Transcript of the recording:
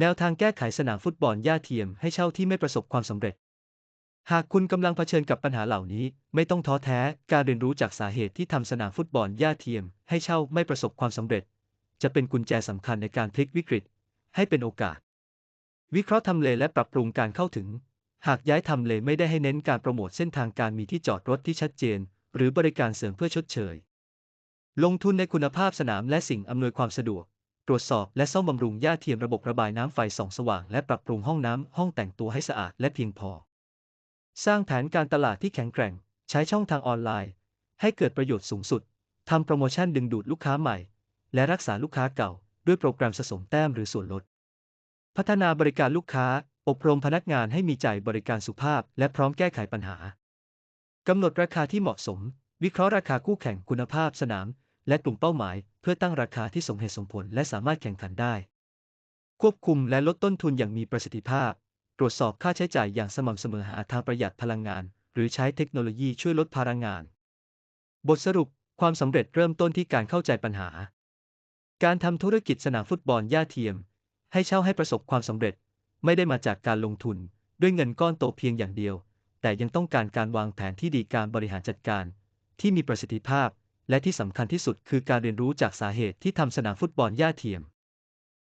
แนวทางแก้ไขสนามฟุตบอลหญ้าเทียมให้เช่าที่ไม่ประสบความสำเร็จ หากคุณกำลังเผชิญกับปัญหาเหล่านี้ ไม่ต้องท้อแท้ การเรียนรู้จากสาเหตุที่ทำสนามฟุตบอลหญ้าเทียม ให้เช่าไม่ประสบความสำเร็จ จะเป็นกุญแจสำคัญในการพลิกวิกฤต ให้เป็นโอกาส วิเคราะห์ทำเลและปรับปรุงการเข้าถึง หากย้ายทำเลไม่ได้ให้เน้นการโปรโมทเส้นทางการมีที่จอดรถที่ชัดเจน หรือบริการเสริมเพื่อชดเชย ลงทุนในคุณภาพสนามและสิ่งอำนวยความสะดวก ตรวจสอบและซ่อมบำรุงหญ้าเทียมระบบระบายน้ำไฟส่องสว่างและปรับปรุงห้องน้ำห้องแต่งตัวให้สะอาดและเพียงพอ สร้างแผนการตลาดที่แข็งแกร่ง ใช้ช่องทางออนไลน์ ให้เกิดประโยชน์สูงสุดทำโปรโมชั่นดึงดูดลูกค้าใหม่ และรักษาลูกค้าเก่า ด้วยโปรแกรมสะสมแต้มหรือส่วนลด พัฒนาบริการลูกค้า อบรมพนักงานให้มีใจบริการสุภาพ และพร้อมแก้ไขปัญหากำหนดราคาที่เหมาะสม วิเคราะห์ราคาคู่แข่งคุณภาพสนาม และกลุ่มเป้าหมาย เพื่อตั้งราคาที่สมเหตุสมผล และสามารถแข่งขันได้ ควบคุมและลดต้นทุนอย่างมีประสิทธิภาพ ตรวจสอบค่าใช้จ่ายอย่างสม่ำเสมอหาทางประหยัดพลังงาน หรือใช้เทคโนโลยีช่วยลดภาระงาน บทสรุปความสำเร็จเริ่มต้นที่การเข้าใจปัญหา การทำธุรกิจสนามฟุตบอลหญ้าเทียม ให้เช่าให้ประสบความสำเร็จ ไม่ได้มาจากการลงทุน ด้วยเงินก้อนโตเพียงอย่างเดียว แต่ยังต้องการการวางแผนที่ดีการบริหารจัดการ ที่มีประสิทธิภาพ และที่สำคัญที่สุดคือการเรียนรู้จากสาเหตุที่ทำสนามฟุตบอลหญ้าเทียม